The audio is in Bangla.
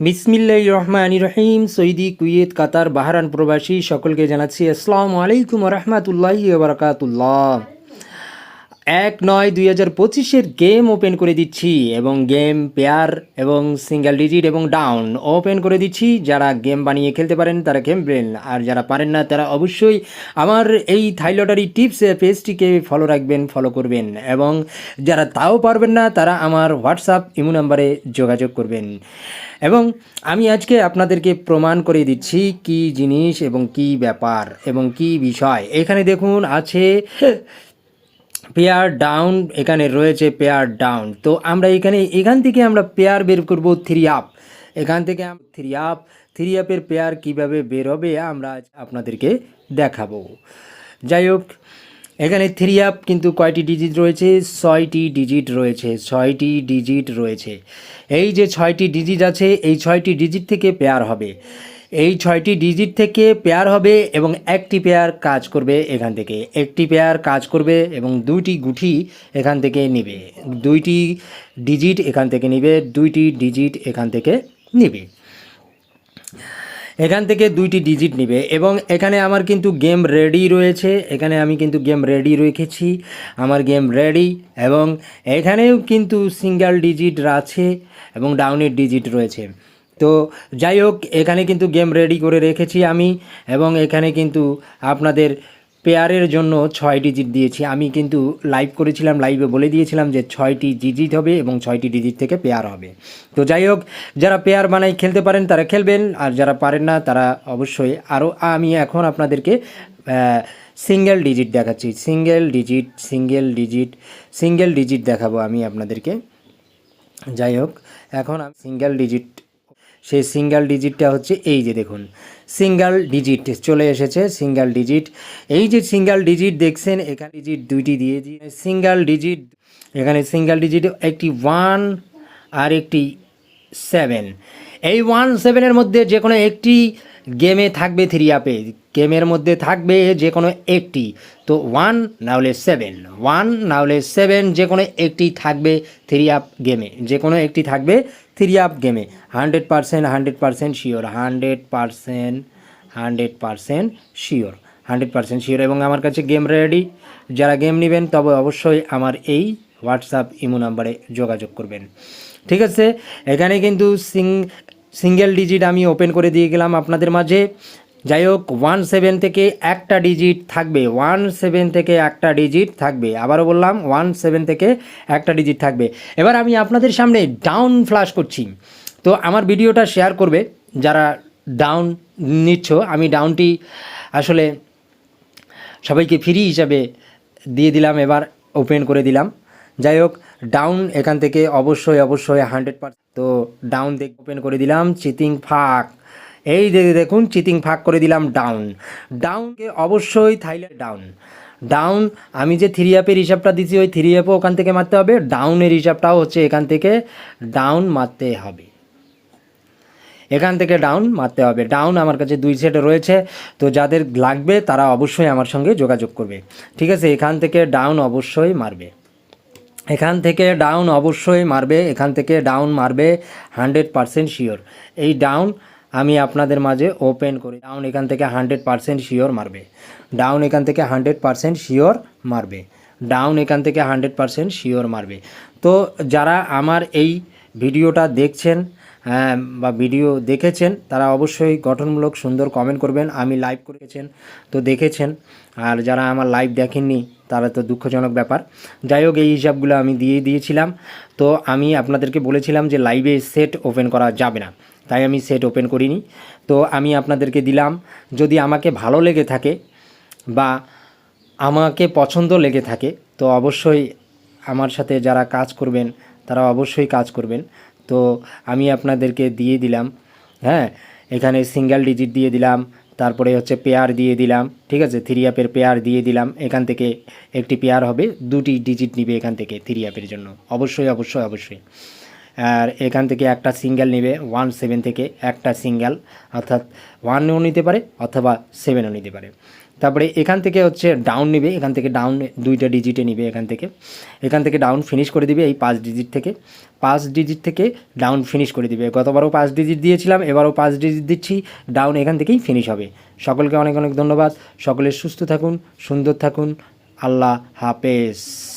বিসমিল্লাহ রহমান রহিম সৈদি কুয়েত কাতার বাহারান প্রবাসী সকলকে জানাচ্ছি আসসালামু আলাইকুম রহমাতুল্লাহ বারকাতুল্লাহ। এক নয় দুই হাজার পঁচিশের গেম ওপেন করে দিচ্ছি এবং গেম পেয়ার এবং সিঙ্গেল ডিজিট এবং ডাউন ওপেন করে দিচ্ছি। যারা গেম বানিয়ে খেলতে পারেন তারা খেলবেন আর যারা পারেন না তারা অবশ্যই আমার এই থাইলটারি টিপস পেজটিকে ফলো রাখবেন ফলো করবেন এবং যারা তাও পারবেন না তারা আমার হোয়াটসঅ্যাপ ইমো নাম্বারে যোগাযোগ করবেন। এবং আমি আজকে আপনাদেরকে প্রমাণ করে দিচ্ছি কি জিনিস এবং কি ব্যাপার এবং কি বিষয়। এখানে দেখুন, আছে পেয়ার ডাউন এখানে রয়েছে পেয়ার ডাউন। তো আমরা এখানে, এখান থেকে আমরা পেয়ার বের করব থ্রি আপ। এখান থেকে থ্রি আপ, থ্রি আপের পেয়ার কীভাবে বের হবে আমরা আপনাদেরকে দেখাবো। যাই হোক, এখানে থ্রি আপ কিন্তু কয়টি ডিজিট রয়েছে? ছয়টি ডিজিট রয়েছে, ছয়টি ডিজিট রয়েছে। এই যে ছয়টি ডিজিট আছে, এই ছয়টি ডিজিট থেকে পেয়ার হবে। এই ছয়টি ডিজিট থেকে পেয়ার হবে এবং একটি পেয়ার কাজ করবে এখান থেকে। একটি পেয়ার কাজ করবে এবং দুইটি গুঠি এখান থেকে নিবে। দুইটি ডিজিট এখান থেকে নিবে, দুইটি ডিজিট এখান থেকে নিবে। এখান থেকে দুইটি ডিজিট নিবে এবং এখানে আমার কিন্তু গেম রেডি রয়েছে। এখানে আমি কিন্তু গেম রেডি রেখেছি, আমার গেম রেডি এবং এখানেও কিন্তু সিঙ্গেল ডিজিট আছে এবং ডাউনের ডিজিট রয়েছে। তো যাই হোক, এখানে কিন্তু গেম রেডি করে রেখেছি আমি এবং এখানে কিন্তু আপনাদের পেয়ারের জন্য ছয় ডিজিট দিয়েছি। আমি কিন্তু লাইভ করেছিলাম লাইভে বলে দিয়েছিলাম যে ছয়টি ডিজিট হবে এবং ছয়টি ডিজিট থেকে পেয়ার হবে। তো যাই হোক, যারা পেয়ার বানাই খেলতে পারেন তারা খেলবেন, আর যারা পারেন না তারা অবশ্যই আরও আমি এখন আপনাদেরকে সিঙ্গেল ডিজিট দেখাচ্ছি। Single digit single digit single digit দেখাবো আমি আপনাদেরকে। যাই হোক, এখন আমি সিঙ্গেল ডিজিট সেই সিঙ্গেল ডিজিটটা হচ্ছে এই যে দেখুন। সিঙ্গেল ডিজিট চলে এসেছে সিঙ্গেল ডিজিট এই যে সিঙ্গেল ডিজিট দেখছেন, এখানে ডিজিট দুইটি দিয়ে দিয়ে সিঙ্গেল ডিজিট এখানে সিঙ্গেল ডিজিট একটি ওয়ান আর একটি সেভেন এই ওয়ান সেভেনের মধ্যে যে কোনো একটি গেমে থাকবে থ্রি আপে গেমের মধ্যে থাকবে যে কোনো একটি। তো ওয়ান না হলে সেভেন ওয়ান না হলে সেভেন যে কোনো একটি থাকবে থ্রি আপ গেমে। যে কোনো একটি থাকবে থ্রি আপ গেমে। Hundred percent hundred percent sure hundred percent hundred percent sure hundred percent sure এবং আমার কাছে গেম রেডি যারা গেম নেবেন, তবে অবশ্যই আমার এই হোয়াটসঅ্যাপ ইমো নাম্বারে যোগাযোগ করবেন। ঠিক আছে? এখানে কিন্তু সিং সিঙ্গেল ডিজিট আমি ওপেন করে দিয়ে গেলাম আপনাদের মাঝে। যাই হোক ওয়ান সেভেন থেকে একটা ডিজিট থাকবে, ওয়ান সেভেন থেকে একটা ডিজিট থাকবে। আবারও বললাম, ওয়ান সেভেন থেকে একটা ডিজিট থাকবে। এবার আমি আপনাদের সামনে ডাউন ফ্লাশ করছি। তো আমার ভিডিওটা শেয়ার করবে, যারা ডাউন নিচ্ছ, আমি ডাউনটি আসলে সবাইকে ফ্রি হিসাবে দিয়ে দিলাম, এবার ওপেন করে দিলাম। যাই হোক ডাউন এখান থেকে অবশ্যই অবশ্যই হান্ড্রেড পার্সেন্ট তো ডাউন দেখ ওপেন করে দিলাম চিতিং ফাঁক এই দেখুন চিতিং ফাঁক করে দিলাম ডাউন ডাউনকে অবশ্যই থাইল্যান্ড ডাউন ডাউন আমি যে থ্রি অ্যাপের হিসাবটা দিচ্ছি ওই থ্রি অ্যাপও ওখান থেকে মারতে হবে। ডাউনের হিসাবটাও হচ্ছে এখান থেকে ডাউন মারতে হবে। এখান থেকে ডাউন মারতে হবে। ডাউন আমার কাছে দুই সেটে রয়েছে। তো যাদের লাগবে, তারা অবশ্যই আমার সঙ্গে যোগাযোগ করবে। ঠিক আছে? এখান থেকে ডাউন অবশ্যই মারবে। এখান থেকে ডাউন অবশ্যই মারবে, এখান থেকে ডাউন মারবে হান্ড্রেড পারসেন্ট শিওর এই ডাউন আমি আপনাদের মাঝে ওপেন করি। ডাউন এখান থেকে হান্ড্রেড পারসেন্ট শিওর মারবে। ডাউন এখান থেকে হান্ড্রেড পারসেন্ট শিওর মারবে। ডাউন এখান থেকে হান্ড্রেড পারসেন্ট শিওর মারবে। তো যারা আমার এই ভিডিওটা দেখছেন বা ভিডিও দেখেছেন, তারা অবশ্যই গঠনমূলক সুন্দর কমেন্ট করবেন। আমি লাইভ করেছেন, তো দেখেছেন। আর যারা আমার লাইভ দেখেননি তারা তো দুঃখজনক ব্যাপার। যাই হোক এই হিসাবগুলো আমি দিয়ে দিয়েছিলাম। তো আমি আপনাদেরকে বলেছিলাম যে লাইভে সেট ওপেন করা যাবে না। তাই আমি সেট ওপেন করিনি। তো আমি আপনাদেরকে দিলাম, যদি আমাকে ভালো লেগে থাকে বা আমাকে পছন্দ লেগে থাকে, তো অবশ্যই আমার সাথে যারা কাজ করবেন, তারা অবশ্যই কাজ করবেন। তো আমি আপনাদেরকে দিয়ে দিলাম হ্যাঁ? এখানে সিঙ্গেল ডিজিট দিয়ে দিলাম তারপরে হচ্ছে পেয়ার দিয়ে দিলাম, ঠিক আছে? থ্রি অ্যাপের পেয়ার দিয়ে দিলাম, এখান থেকে একটি পেয়ার হবে, দুটি ডিজিট নিবে এখান থেকে থ্রি অ্যাপের জন্য। অবশ্যই অবশ্যই অবশ্যই। আর এখান থেকে একটা সিঙ্গেল নেবে ওয়ান সেভেন থেকে একটা সিঙ্গেল অর্থাৎ ওয়ানও নিতে পারে অথবা সেভেনও নিতে পারে। তারপরে এখান থেকে হচ্ছে ডাউন নেবে, এখান থেকে ডাউন দুইটা ডিজিটে নিবে এখান থেকে। এখান থেকে ডাউন ফিনিশ করে দিবে এই পাঁচ ডিজিট থেকে। পাঁচ ডিজিট থেকে ডাউন ফিনিশ করে দিবে। গতবারও পাঁচ ডিজিট দিয়েছিলাম, এবারও পাঁচ ডিজিট দিচ্ছি ডাউন এখান থেকেই ফিনিশ হবে। সকলকে অনেক অনেক ধন্যবাদ। সকলে সুস্থ থাকুন, সুন্দর থাকুন। আল্লাহ হাফেজ।